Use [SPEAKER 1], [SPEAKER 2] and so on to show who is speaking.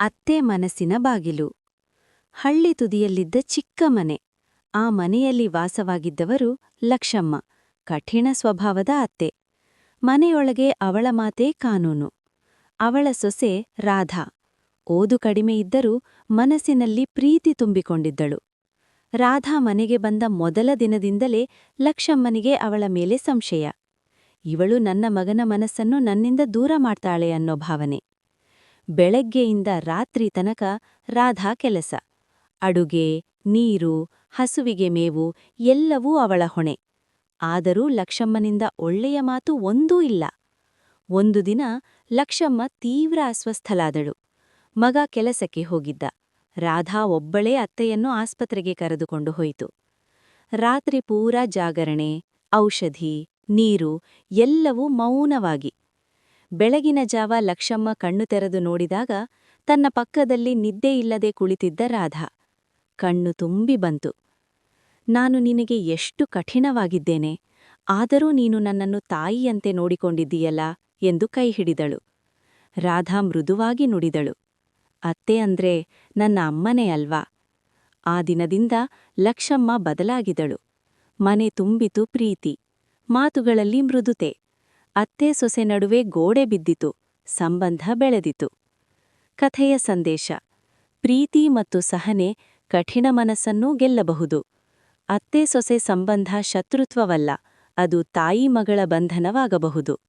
[SPEAKER 1] ಅತ್ತೆ ಮನಸ್ಸಿನ ಬಾಗಿಲು. ಹಳ್ಳಿ ತುದಿಯಲ್ಲಿದ್ದ ಚಿಕ್ಕ ಮನೆ. ಆ ಮನೆಯಲ್ಲಿ ವಾಸವಾಗಿದ್ದವರು ಲಕ್ಷಮ್ಮ, ಕಠಿಣ ಸ್ವಭಾವದ ಅತ್ತೆ. ಮನೆಯೊಳಗೆ ಅವಳ ಮಾತೇ ಕಾನೂನು. ಅವಳ ಸೊಸೆ ರಾಧಾ. ಓದು ಕಡಿಮೆ ಇದ್ದರೂ ಮನಸ್ಸಿನಲ್ಲಿ ಪ್ರೀತಿ ತುಂಬಿಕೊಂಡಿದ್ದಳು. ರಾಧಾ ಮನೆಗೆ ಬಂದ ಮೊದಲ ದಿನದಿಂದಲೇ ಲಕ್ಷಮ್ಮನಿಗೆ ಅವಳ ಮೇಲೆ ಸಂಶಯ. ಇವಳು ನನ್ನ ಮಗನ ಮನಸ್ಸನ್ನು ನನ್ನಿಂದ ದೂರ ಮಾಡ್ತಾಳೆ ಅನ್ನೋ ಭಾವನೆ. ಬೆಳಗ್ಗೆಯಿಂದ ರಾತ್ರಿ ತನಕ ರಾಧಾ ಕೆಲಸ. ಅಡುಗೆ, ನೀರು, ಹಸುವಿಗೆ ಮೇವು ಎಲ್ಲವೂ ಅವಳ ಹೊಣೆ. ಆದರೂ ಲಕ್ಷಮ್ಮನಿಂದ ಒಳ್ಳೆಯ ಮಾತು ಒಂದೂ ಇಲ್ಲ. ಒಂದು ದಿನ ಲಕ್ಷಮ್ಮ ತೀವ್ರ ಅಸ್ವಸ್ಥಳಾದಳು. ಮಗ ಕೆಲಸಕ್ಕೆ ಹೋಗಿದ್ದ. ರಾಧಾ ಒಬ್ಬಳೇ ಅತ್ತೆಯನ್ನು ಆಸ್ಪತ್ರೆಗೆ ಕರೆದುಕೊಂಡು ಹೋಯಿತು. ರಾತ್ರಿ ಪೂರಾ ಜಾಗರಣೆ, ಔಷಧಿ, ನೀರು ಎಲ್ಲವೂ ಮೌನವಾಗಿ. ಬೆಳಗಿನ ಜಾವ ಲಕ್ಷಮ್ಮ ಕಣ್ಣು ತೆರೆದು ನೋಡಿದಾಗ ತನ್ನ ಪಕ್ಕದಲ್ಲಿ ನಿದ್ದೆಯಿಲ್ಲದೆ ಕುಳಿತಿದ್ದ ರಾಧಾ. ಕಣ್ಣು ತುಂಬಿ ಬಂತು. ನಾನು ನಿನಗೆ ಎಷ್ಟು ಕಠಿಣವಾಗಿದ್ದೇನೆ. ಆದರೂ ನೀನು ನನ್ನನ್ನು ತಾಯಿಯಂತೆ ನೋಡಿಕೊಂಡಿದ್ದೀಯಲ್ಲ ಎಂದು ಕೈ ಹಿಡಿದಳು. ರಾಧಾ ಮೃದುವಾಗಿ ನುಡಿದಳು. ಅತ್ತೆ ಅಂದ್ರೆ ನನ್ನ ಅಮ್ಮನೇ ಅಲ್ವಾ? ಆ ದಿನದಿಂದ ಲಕ್ಷಮ್ಮ ಬದಲಾಗಿದಳು ಮನೆ ತುಂಬಿತು ಪ್ರೀತಿ. ಮಾತುಗಳಲ್ಲಿ ಮೃದುತೆ. ಅತ್ತೆ ಸೊಸೆ ನಡುವೆ ಗೋಡೆ ಬಿದ್ದಿತು, ಸಂಬಂಧ ಬೆಳೆದಿತು. ಕಥೆಯ ಸಂದೇಶ. ಪ್ರೀತಿ ಮತ್ತು ಸಹನೆ ಕಠಿಣ ಮನಸ್ಸನ್ನೂ ಗೆಲ್ಲಬಹುದು. ಅತ್ತೆ ಸೊಸೆ ಸಂಬಂಧ ಶತ್ರುತ್ವವಲ್ಲ, ಅದು ತಾಯಿ ಮಗಳ ಬಂಧನವಾಗಬಹುದು.